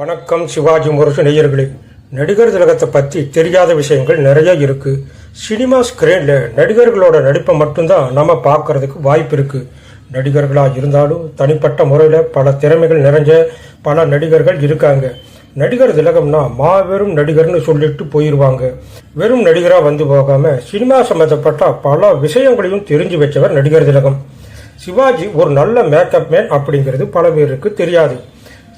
வணக்கம் சிவாஜி முரசு நேயர்களே. நடிகர் திலகத்தை பற்றி தெரியாத விஷயங்கள் நிறைய இருக்கு. சினிமா ஸ்கிரீன்ல நடிகர்களோட நடிப்பை மட்டும்தான் நம்ம பார்க்கறதுக்கு வாய்ப்பு இருக்கு. நடிகர்களாக இருந்தாலும் தனிப்பட்ட முறையில் பல திறமைகள் நிறைஞ்ச பல நடிகர்கள் இருக்காங்க. நடிகர் திலகம்னா மாபெரும் நடிகர்னு சொல்லிட்டு போயிடுவாங்க வெறும் நடிகராக வந்து போகாம சினிமா சம்மந்தப்பட்ட பல விஷயங்களையும் தெரிஞ்சு வச்சவர் நடிகர் திலகம். சிவாஜி ஒரு நல்ல மேக்கப் மேன் அப்படிங்கிறது பல பேருக்கு தெரியாது.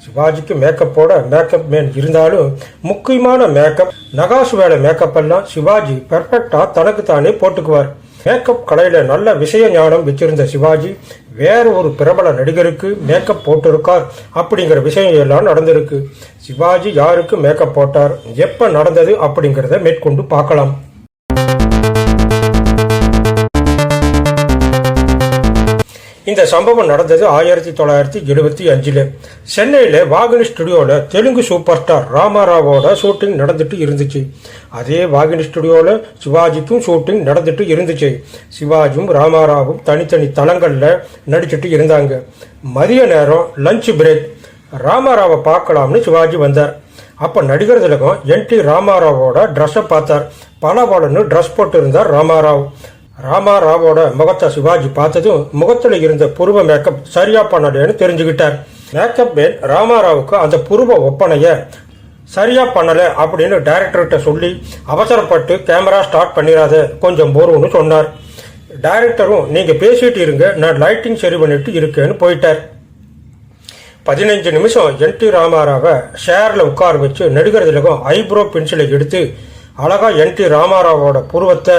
சிவாஜிக்கு மேக்கப்போட மேக்கப் மேன் இருந்தாலும் முக்கியமான மேக்கப் நகாசு வேலை மேக்கப் எல்லாம் சிவாஜி பெர்ஃபெக்டா தனக்கு தானே போட்டுக்குவார். மேக்கப் கலையில நல்ல விஷய ஞானம் வச்சிருந்த சிவாஜி வேற ஒரு பிரபல நடிகருக்கு மேக்கப் போட்டிருக்கார் அப்படிங்கிற விஷயம் எல்லாம் நடந்திருக்கு. சிவாஜி யாருக்கு மேக்கப் போட்டார் எப்ப நடந்தது அப்படிங்கிறத மேற்கொண்டு பார்க்கலாம். இந்த சம்பவம் நடந்தது ஆயிரத்தி தொள்ளாயிரத்தி எழுபத்தி அஞ்சில். சென்னையில் வாகினி ஸ்டுடியோவில் தெலுங்கு சூப்பர் ஸ்டார் ராமாராவோட ஷூட்டிங் நடந்துட்டு இருந்துச்சு. அதே வாகினி ஸ்டுடியோவில் சிவாஜிக்கும் ஷூட்டிங் நடந்துட்டு இருந்துச்சு. சிவாஜியும் ராமாராவும் தனித்தனி தளங்களில் நடிச்சிட்டு இருந்தாங்க. மதிய நேரம் லஞ்ச் பிரேக் ராமாராவை பார்க்கலாம்னு சிவாஜி வந்தார். அப்போ நடிகர் திலகம் என் டி ராமாராவோட ட்ரெஸ்ஸை பார்த்தார். பல பலன்னு ட்ரெஸ் போட்டிருந்தார் ராமாராவ். ராமா ராமாராவோட முகத்தை சிவாஜி பார்த்ததும் முகத்தில் இருந்த புருவ மேக்கப் சரியா பண்ணலன்னு தெரிஞ்சுக்கிட்டார் மேக்கப் மேன் ராமாராவுக்கு அந்த புருவ ஒப்பனைய சரியா பண்ணல அப்படின்னு டைரக்டர்கிட்ட சொல்லி அவசரப்பட்டு கேமரா ஸ்டார்ட் பண்ணிடாத கொஞ்சம் போருன்னு சொன்னார். டைரக்டரும் நீங்க பேசிட்டு இருங்க நான் லைட்டிங் சரி பண்ணிட்டு இருக்கேன்னு போயிட்டார். பதினைஞ்சு நிமிஷம் என் டி ராமாராவை ஷேரில் உட்கார வச்சு நடிகர் திலகம் ஐப்ரோ பென்சிலை எடுத்து அழகாக என் டி ராமாராவோட புருவத்தை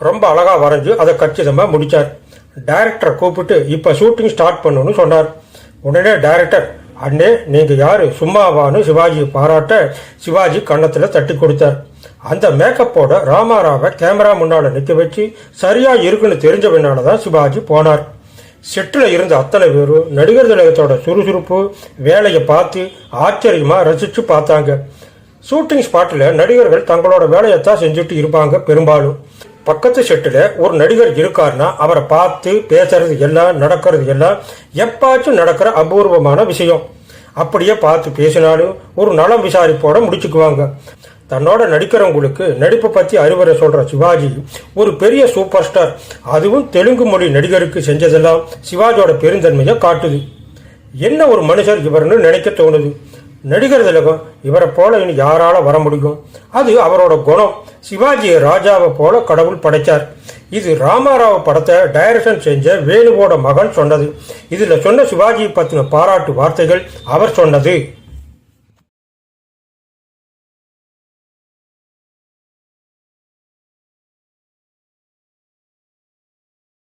ரொம்ப அழகாக வரைஞ்சு அதை கச்சிதமாக முடிச்சார். டைரக்டரை கூப்பிட்டு இப்போ ஷூட்டிங் ஸ்டார்ட் பண்ணுன்னு சொன்னார். உடனே டைரக்டர் அண்ணே நீங்கள் யார்? சும்மாவான்னு சிவாஜி பாராட்ட சிவாஜி கன்னத்தில் தட்டி கொடுத்தார். அந்த மேக்கப்போட ராமாராவை கேமரா முன்னால் நிற்க வச்சு சரியாக இருக்குன்னு தெரிஞ்ச பின்னால தான் சிவாஜி போனார். செட்டில் இருந்த அத்தனை பேரும் நடிகர் திலகத்தோட சுறுசுறுப்பு வேலையை பார்த்து ஆச்சரியமாக ரசிச்சு பார்த்தாங்க. ஷூட்டிங் ஸ்பாட்டில் நடிகர்கள் தங்களோட வேலையைத்தான் செஞ்சுட்டு இருப்பாங்க பெரும்பாலும். பக்கத்து செட்டில் ஒரு நடிகர் இருக்காருன்னா அவரை பார்த்து பேசுறது எல்லாம் நடக்கிறது எல்லாம் எப்பாச்சும் நடக்கிற அபூர்வமான விஷயம். அப்படியே பார்த்து பேசினாலும் ஒரு நலம் விசாரிப்போட முடிச்சுக்குவாங்க. தன்னோட நடிக்கிறவங்களுக்கு நடிப்பை பற்றி அறிவுரை சொல்கிற சிவாஜி ஒரு பெரிய சூப்பர் ஸ்டார். அதுவும் தெலுங்கு மொழி நடிகருக்கு செஞ்சதெல்லாம் சிவாஜியோட பெருந்தன்மையை காட்டுது. என்ன ஒரு மனுஷர் இவர்னு நினைக்க தோணுது? நடிகர் திலகம் இவரை போல இனி யாரால வர முடியும்? அது அவரோட குணம். சிவாஜியை ராஜாவை போல கடவுள் படைச்சார். இது ராமாராவ் படத்தை டைரக்ஷன் செஞ்ச வேணுவோட மகன் சொன்னது. இதுல சொன்ன சிவாஜியை பத்தின பாராட்டு வார்த்தைகள் அவர் சொன்னது.